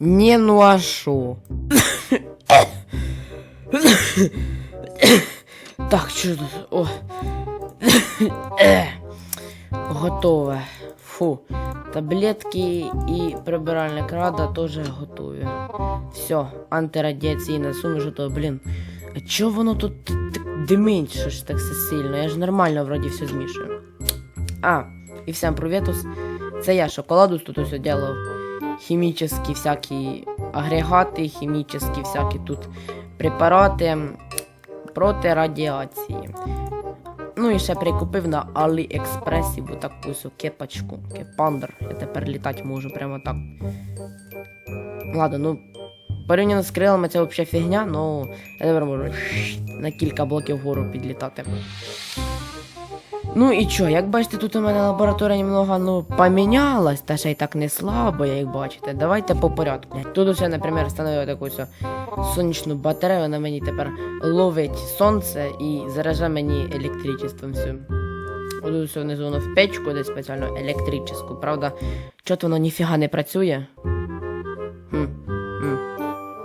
Не, шо? так, що тут? О. Готове. Фу. Таблетки і прибиральник рада теж готові. Все, антирадіаційна суміш готова. Блін. А чого воно тут димить що ж так все сильно? Я ж нормально вроді все змішую. А, і всім привітус. Це я шоколадус тут ось делав. Хімічні всякі агрегати, хімічні всякі тут препарати проти радіації. Ну і ще прикупив на Аліекспресі бо таку су кепочку, кепандр. Я тепер літати можу прямо так. Ладно, ну порівняно з крилами це взагалі фігня, ну я тепер можу на кілька блоків вгору підлітати. Ну і чо, як бачите, тут у мене лабораторія немного ну, помінялась, та ще й так не слабо, як бачите. Давайте по порядку. Тут усе, наприклад, встановив таку сонячну батарею, вона мені тепер ловить сонце і заражає мені електричеством всім. Тут все внизу воно в печку, десь спеціально електричну, правда, чого воно ніфіга не працює. Хм. Хм.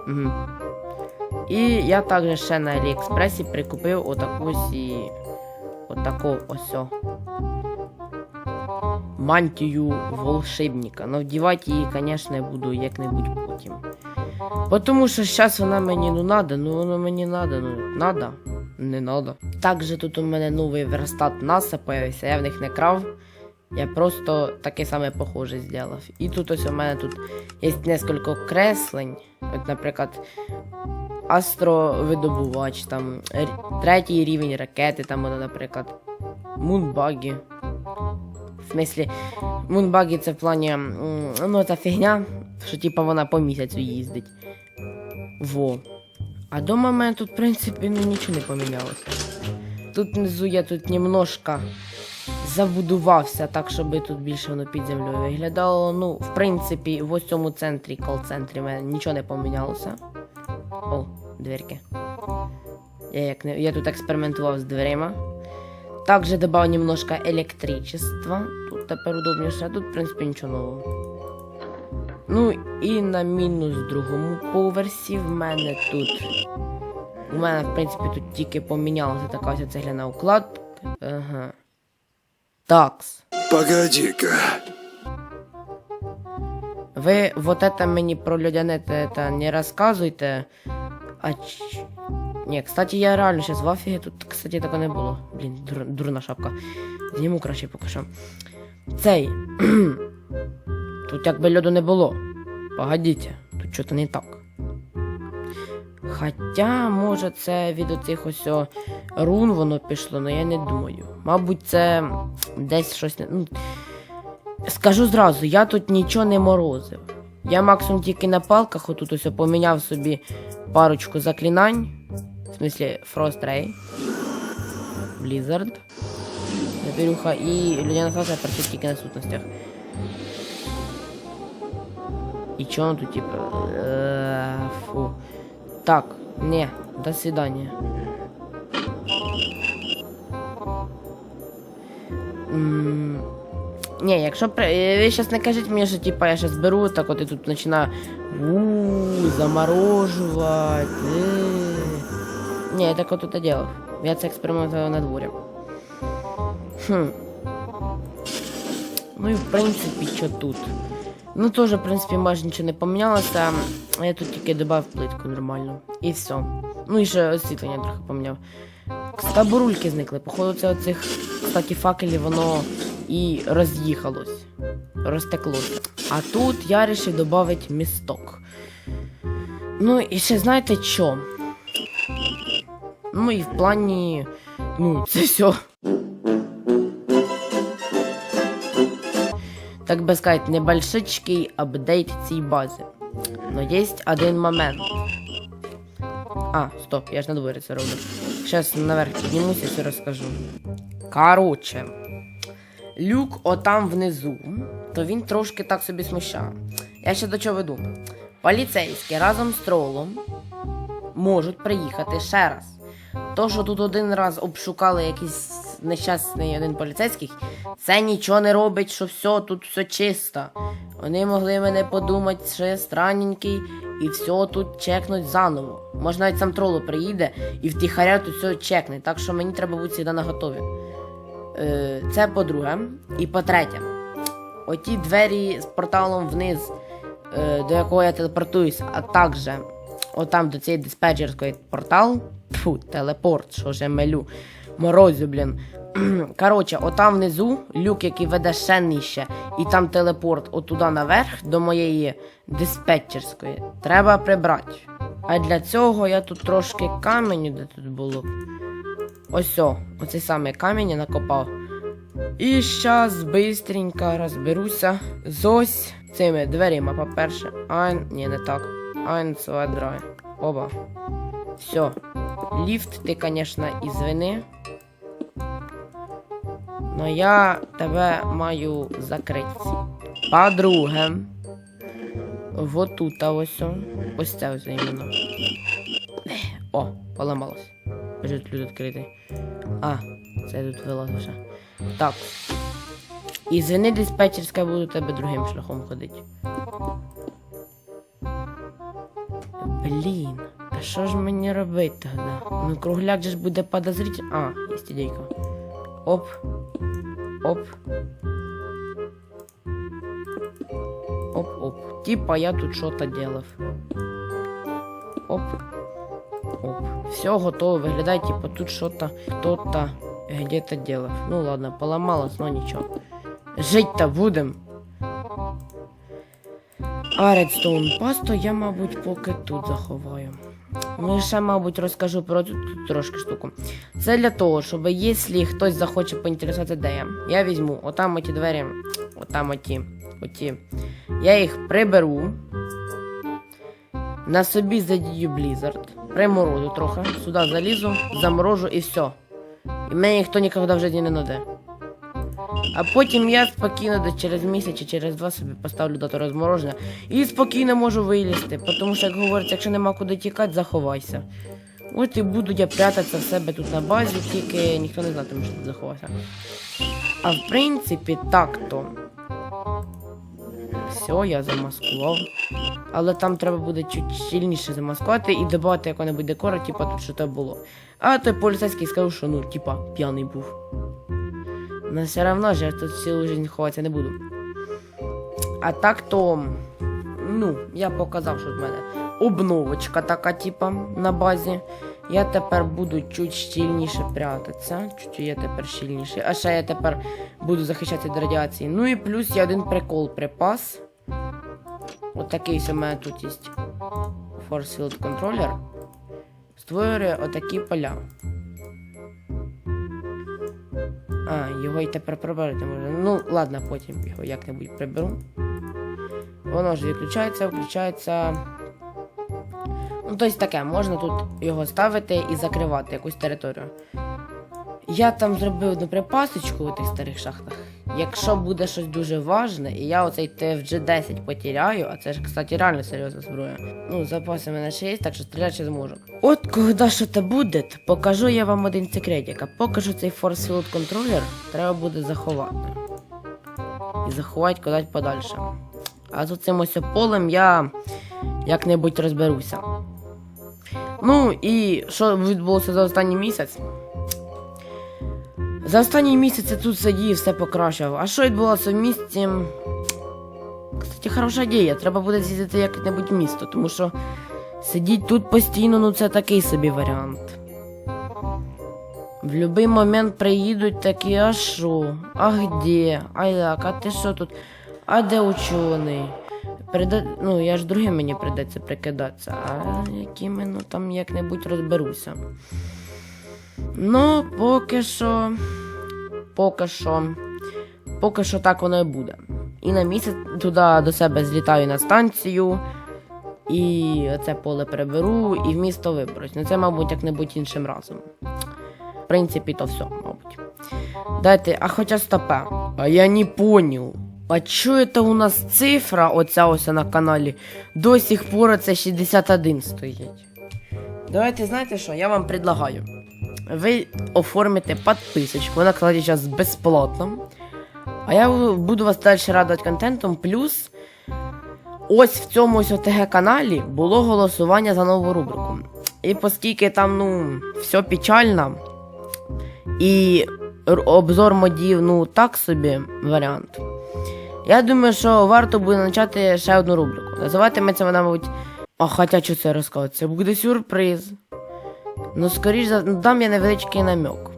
Угу. І я також ще на Аліекспресі прикупив отаку сі отаку ось. Мантію волшебника. Но вдівати її, звісно, я буду як-небудь потім. Бо Тому що зараз вона мені ну надо, ну воно мені надо, ну надо, не надо. Також тут у мене новий верстат НАСА появився, я в них не крав. Я просто таке саме похоже зробив. І тут ось у мене тут є несколько креслень. От, наприклад, астровидобувач, там третій рівень ракети, там наприклад, мунбаги. В смислі, мунбаги це в плані, ну це фігня, що типа вона по місяцю їздить. Во. А в мене тут, в принципі, ну нічого не помінялося. Тут внизу я тут немножко забудувався так, щоб тут більше воно під землею виглядало. Ну, в принципі, в ось цьому центрі, кол-центрі, в мене нічого не помінялося. О, дверки. Я, як не, я тут експериментував з дверима. Також додав немножко електричества. Тут тепер удобніше, а тут, в принципі, нічого нового. Ну і на мінус другому поверсі в мене тут. У мене, в принципі, тут тільки помінялася така ось цегляна укладка. Ага. Такс. Погоди-ка. Ви вот это мені про людяне те- это не розказуйте. А ч... Ні, кстати, я реально сейчас в афігі, тут, кстати, такого не було. Блін, дур, дурна шапка. Зніму краще поки що. Цей. тут якби льоду не було. Погодіть, тут щось не так. Хоча, може, це від оцих ось рун воно пішло, але я не думаю. Мабуть, це десь щось. Ну, Скажу зразу, я тут нічого не морозив. Я максимум тільки на палках отут ось поміняв собі парочку заклинань. В смысле, Frost Ray. Blizzard. Запірюха і людяна фаза працює тільки на сутностях. І чого воно тут, типу. Е, Фу. Так, не, до свидания. М, Ні, якщо е, ви зараз не кажіть мені, що типа я зараз беру, так от і тут починаю у заморожувати. е. Ні, я так от тут делав. Я це експериментував на дворі. Хм. Ну і в принципі, що тут? Ну теж, в принципі, майже нічого не помінялося. Я тут тільки додав плитку нормально. І все. Ну і ще освітлення трохи поміняв. Кстати, бурульки зникли. Походу, це оцих, кстати, факелів воно і роз'їхалось. Розтеклося. А тут я вирішив додати місток. Ну і ще знаєте що? Ну і в плані. Ну, це все. Так би сказати, небольшичкий апдейт цій бази. Но є один момент. А, стоп, я ж на дворі це роблю. Зараз наверх піднімуся і розкажу. Короче, люк отам внизу, то він трошки так собі смущає. Я ще до чого веду. Поліцейські разом з тролом можуть приїхати ще раз. То, що тут один раз обшукали якісь нещасний один поліцейський, це нічого не робить, що все, тут все чисто. Вони могли мене подумати, що я странненький, і все тут чекнуть заново. Може навіть сам троло приїде і втіхаря тут все чекне, так що мені треба бути завжди на готові. Е, це по-друге. І по-третє, оті двері з порталом вниз, е, до якого я телепортуюсь, а також отам до цієї диспетчерської портал, фу, телепорт, що ж я мелю, морозю, блін. Коротше, отам внизу люк, який веде ще нижче, і там телепорт отуда наверх до моєї диспетчерської. Треба прибрати. А для цього я тут трошки каменю, де тут було. Ось о, оцей самий камінь я накопав. І щас бистренько розберуся з ось цими дверима, по-перше. Айн, ні, не так. Айн, два. Оба. Все. Ліфт, ти, конечно, ізвини. Но я тебе маю закрити. По-друге, вот тут ось. Ось це ось іменно. О, поламалось. Вже тут відкритий. А, це тут вилазив ще. Так. І звини диспетчерська буду тебе другим шляхом ходити. Блін, а що ж мені робити тоді? Ну кругляк же ж буде подозрительно. А, є ідейка. Оп. Оп. Оп-оп. Типа я тут что-то делав. Оп. Оп. Все готово. Виглядає, типа тут что-то кто-то где-то делав. Ну ладно, поломалось, но ничего. Жить-то будем. А редстоун пасту я, мабуть, поки тут заховаю. Ну і ще, мабуть, розкажу про цю трошки штуку. Це для того, щоб якщо хтось захоче поінтересуватися, де я, я візьму отам оті двері, отам оті, оті. Я їх приберу. На собі задію Blizzard, приморозу трохи, сюди залізу, заморожу і все. І мене ніхто ніколи в житті не наде. А потім я спокійно десь через місяць чи через два собі поставлю дату розмороження і спокійно можу вилізти, тому що, як говориться, якщо нема куди тікати, заховайся. От і буду я прятатися в себе тут на базі, тільки ніхто не знатиме, що тут заховався. А в принципі, так-то. Все, я замаскував. Але там треба буде чуть сильніше замаскувати і додати якого-небудь декора, типа тут що то було. А той поліцейський сказав, що ну, типа, п'яний був. Но все равно же я тут всю жизнь ховатися не буду. А так то. Ну, я показав, що в мене обновочка така, типа, на базі. Я тепер буду чуть щільніше прятатися. Чуть я тепер щільніше. А ще я тепер буду захищати від радіації. Ну і плюс я один прикол припас. От такий ось у мене тут є. Force Field Controller. Створює отакі поля. А, його і тепер прибрати можна. Ну, ладно, потім його як-небудь приберу. Воно ж відключається, включається. Ну, тобто таке, можна тут його ставити і закривати якусь територію. Я там зробив одну припасочку у тих старих шахтах. Якщо буде щось дуже важне, і я оцей TFG-10 потеряю, а це ж, кстати, реально серйозна зброя. Ну, запаси в мене ще є, так що стріляти ще зможу. От коли що то буде, покажу я вам один секретик. А поки що цей Force Field контролер треба буде заховати. І заховати кудись подальше. А з цим ось полем я як-небудь розберуся. Ну і що відбулося за останній місяць? За останній місяць я тут сидів, все покращав. А що відбулося в місті? Кстати, хороша ідея. Треба буде з'їздити в яке-небудь місто, тому що сидіть тут постійно, ну це такий собі варіант. В будь-який момент приїдуть такі, а що? А где? А як? А ти що тут? А де учений? Прида... Ну, я ж другим мені придеться прикидатися, а якими, ну там як-небудь розберуся. Ну, поки що. Поки що. Поки що так воно і буде. І на місяць туди до себе злітаю на станцію. І це поле переберу, і в місто виберусь. Ну це, мабуть, як-небудь іншим разом. В принципі, то все, мабуть. Дайте, а хоча стопе. А я не понял. А это у нас цифра, оця ось на каналі, до сих пор це 61 стоїть. Давайте, знаєте що, я вам предлагаю. ви оформите підписочку. Вона, кстати, зараз безплатна. А я буду вас далі радувати контентом. Плюс ось в цьому ось ОТГ каналі було голосування за нову рубрику. І оскільки там, ну, все печально, і обзор модів, ну, так собі варіант. Я думаю, що варто буде почати ще одну рубрику. Називатиметься вона, мабуть. А хоча що це розказувати? Це буде сюрприз. Ну, скоріш за ну, дам я невеличкий намек.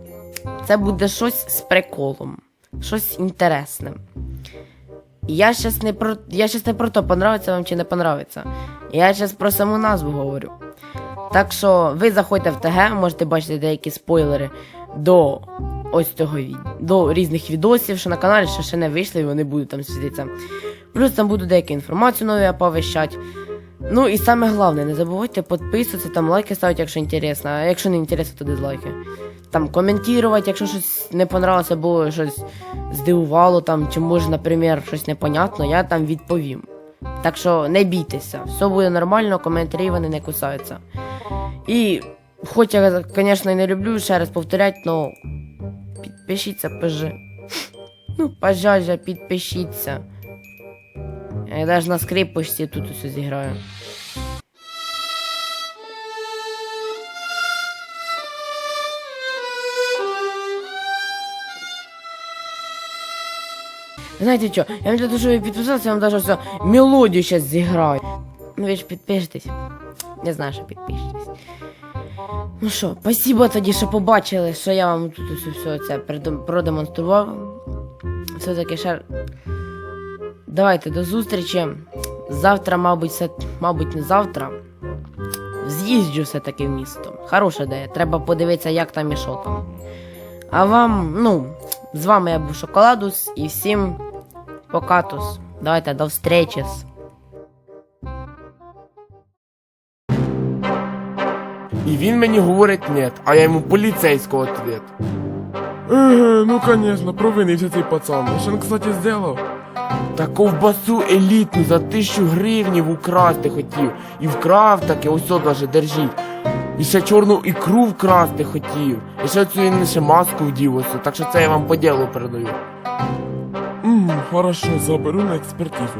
Це буде щось з приколом, щось інтересне. Я щас не про я щас не про то, понравиться вам чи не понравиться. Я щас про саму назву говорю. Так що ви заходьте в ТГ, можете бачити деякі спойлери до ось цього до різних відосів, що на каналі ще, ще не вийшли, і вони будуть там світитися. Плюс там буду деяку інформацію нову оповіщати. Ну і саме головне, не забувайте підписуватися, там лайки ставити, якщо інтересно, а якщо не інтересно, то дизлайки. Там коментувати, якщо щось не понравилося, або щось здивувало, там, чи може, наприклад, щось непонятно, я там відповім. Так що не бійтеся, все буде нормально, коментарі вони не кусаються. І хоч я, звісно, не люблю ще раз повторяти, но підпишіться, пожи. Ну, пожалуйста, підпишіться. Я навіть на скрипочці тут усе зіграю. Знаєте що, я вам для того, щоб ви я вам даже все мелодію зараз зіграю. Ну ви ж підпишетесь. Не знаю, що підпишетесь. Ну що, спасибо тоді, що побачили, що я вам тут усе все це продемонстрував. Все-таки ще. Давайте до зустрічі. Завтра, мабуть, все, мабуть, не завтра. З'їжджу все-таки в місто. Хороша ідея. Треба подивитися, як там і що там. А вам, ну, з вами я був Шоколадус і всім покатус. Давайте до встречі. І він мені говорить нет, а я йому поліцейського ответ. Еге, ну конечно, провинився цей пацан. Що він, кстати, зробив? Та ковбасу елітну за тисячу гривнів украсти хотів. І вкрав таки, ось от даже держіть. І ще чорну ікру вкрасти хотів. І ще цю він ще маску вдів ось, так що це я вам по ділу передаю. Ммм, хорошо, заберу на експертизу.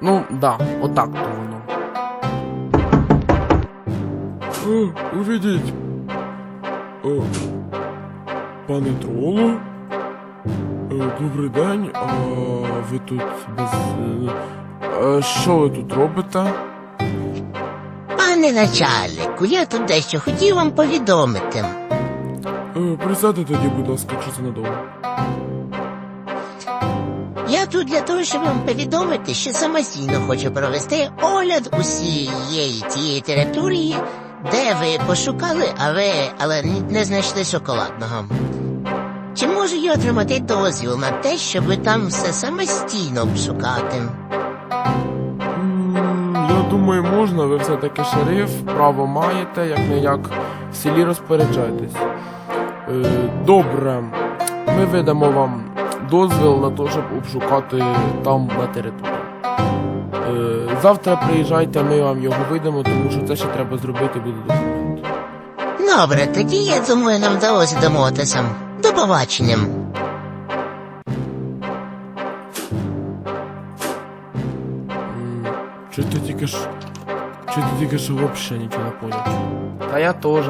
Ну, да, отак то воно. О, уведіть. О, пане Тролу? Е, Добрий день, а ви тут без. е, е, Що ви тут робите? Пане начальнику, я тут дещо хотів вам повідомити. Е, Присядьте тоді, будь ласка, якщо це надовго. Я тут для того, щоб вам повідомити, що самостійно хочу провести огляд усієї тієї території, де ви пошукали, але, але не знайшли шоколадного. Чи можу я отримати дозвіл на те, щоб ви там все самостійно обшукати? Я думаю, можна, ви все-таки шериф, право маєте, як не як в селі розпоряджайтесь. Е, добре, ми видамо вам дозвіл на те, щоб обшукати там на території. Е, завтра приїжджайте, ми вам його видамо, тому що це ще треба зробити буде документ. Добре, тоді я думаю, нам вдалося домовитися. До побачення. Чи ти тільки ж. Чи ти тільки що взагалі нічого не поняв? Та я теж.